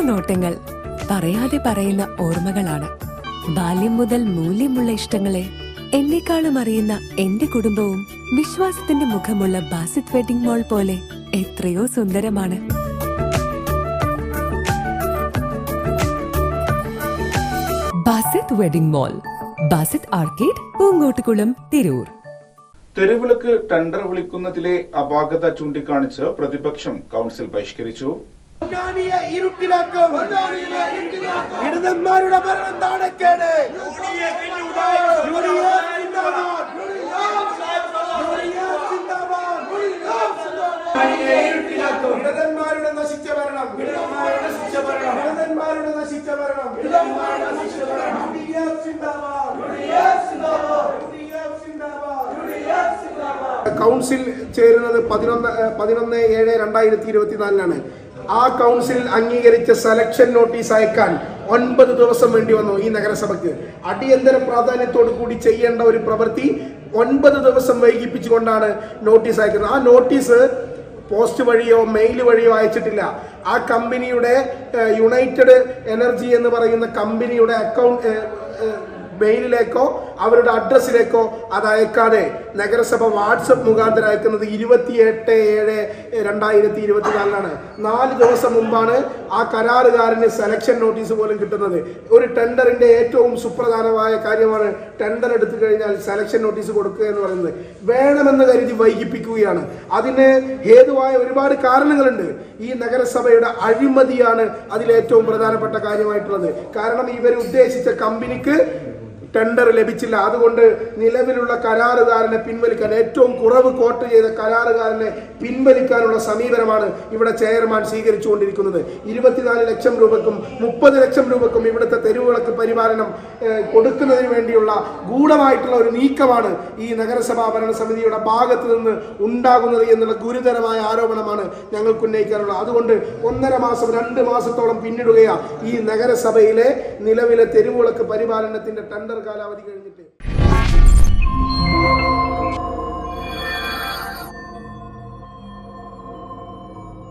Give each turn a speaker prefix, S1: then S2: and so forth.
S1: നോട്ടങ്ങൾ പറയാതെ പറയുന്ന ഓർമ്മകളാണ്. ബാല്യം മുതൽ മൂല്യമുള്ള ഇഷ്ടങ്ങളെ എന്നെക്കാളും അറിയുന്ന എന്റെ കുടുംബവും വിശ്വാസത്തിന്റെ മുഖമുള്ള ബാസിത് വെഡിംഗ് മോൾ പോലെ എത്രയോ സുന്ദരമാണ്. Basith wedding mall Basith arcade Poongottukulam Tirur.
S2: തെരുവിളക്ക് tender വിളിക്കുന്നതിലെ അപാകത ചൂണ്ടിക്കാണിച്ച് പ്രതിപക്ഷം കൗൺസിൽ ബഹിഷ്കരിച്ചു.
S3: ഇരുട്ടിലാക്കും. ഇടതന്മാരുടെ ഭരണം താണക്കേട്. ഇടതന്മാരുടെ നശിച്ച ഭരണം. ഇടതന്മാരുടെ നശിച്ച ഭരണം. ഇടതന്മാരുടെ നശിച്ച ഭരണം. ഇടതന്മാരുടെ നശിച്ച ഭരണം.
S4: കൗൺസിൽ ചേരുന്നത് പതിനൊന്ന് പതിനൊന്ന് ഏഴ് രണ്ടായിരത്തി ഇരുപത്തിനാലിനാണ്. ആ കൗൺസിൽ അംഗീകരിച്ച സെലക്ഷൻ നോട്ടീസ് അയക്കാൻ ഒൻപത് ദിവസം വേണ്ടി വന്നു ഈ നഗരസഭയ്ക്ക്. അടിയന്തര പ്രാധാന്യത്തോടു കൂടി ചെയ്യേണ്ട ഒരു പ്രവൃത്തി ഒൻപത് ദിവസം വൈകിപ്പിച്ചുകൊണ്ടാണ് നോട്ടീസ് അയക്കുന്നത്. ആ നോട്ടീസ് പോസ്റ്റ് വഴിയോ മെയിൽ വഴിയോ അയച്ചിട്ടില്ല. ആ കമ്പനിയുടെ യുണൈറ്റഡ് എനർജി എന്ന് പറയുന്ന കമ്പനിയുടെ അക്കൗണ്ട് മെയിലിലേക്കോ അവരുടെ അഡ്രസ്സിലേക്കോ അത് അയക്കാതെ നഗരസഭ വാട്സപ്പ് മുഖാന്തരം അയക്കുന്നത് ഇരുപത്തിയെട്ട് ഏഴ് രണ്ടായിരത്തി ഇരുപത്തിനാലിനാണ് നാല് ദിവസം മുമ്പാണ് ആ കരാറുകാരന് സെലക്ഷൻ നോട്ടീസ് പോലും കിട്ടുന്നത്. ഒരു ടെൻഡറിന്റെ ഏറ്റവും സുപ്രധാനമായ കാര്യമാണ് ടെൻഡർ എടുത്തു കഴിഞ്ഞാൽ സെലക്ഷൻ നോട്ടീസ് കൊടുക്കുക എന്ന് പറയുന്നത്. വേണമെന്ന് കരുതി വൈകിപ്പിക്കുകയാണ്. അതിന് ഹേതുവായ ഒരുപാട് കാരണങ്ങളുണ്ട്. ഈ നഗരസഭയുടെ അഴിമതിയാണ് അതിലേറ്റവും പ്രധാനപ്പെട്ട കാര്യമായിട്ടുള്ളത്. കാരണം ഇവർ ഉദ്ദേശിച്ച കമ്പനിക്ക് ടെൻഡർ ലഭിച്ചില്ല. അതുകൊണ്ട് നിലവിലുള്ള കരാറുകാരനെ പിൻവലിക്കാൻ ഏറ്റവും കുറവ് കോട്ട് ചെയ്ത കരാറുകാരനെ പിൻവലിക്കാനുള്ള സമീപനമാണ് ഇവിടെ ചെയർമാൻ സ്വീകരിച്ചുകൊണ്ടിരിക്കുന്നത്. ഇരുപത്തിനാല് ലക്ഷം രൂപക്കും മുപ്പത് ലക്ഷം രൂപക്കും ഇവിടുത്തെ തെരുവുകൾക്ക് പരിപാലനം കൊടുക്കുന്നതിന് വേണ്ടിയുള്ള ഗൂഢമായിട്ടുള്ള ഒരു നീക്കമാണ് ഈ നഗരസഭാ ഭരണസമിതിയുടെ ഭാഗത്ത് നിന്ന് ഉണ്ടാകുന്നത് എന്നുള്ള ഗുരുതരമായ ആരോപണമാണ് ഞങ്ങൾക്ക് ഉന്നയിക്കാനുള്ളത്. അതുകൊണ്ട് ഒന്നര മാസം രണ്ട് മാസത്തോളം പിന്നിടുകയാണ് ഈ നഗരസഭയിലെ നിലവിലെ തെരുവുകൾക്ക് പരിപാലനത്തിന്റെ ടെൻഡർ കാലാവധി കഴിഞ്ഞിട്ട്.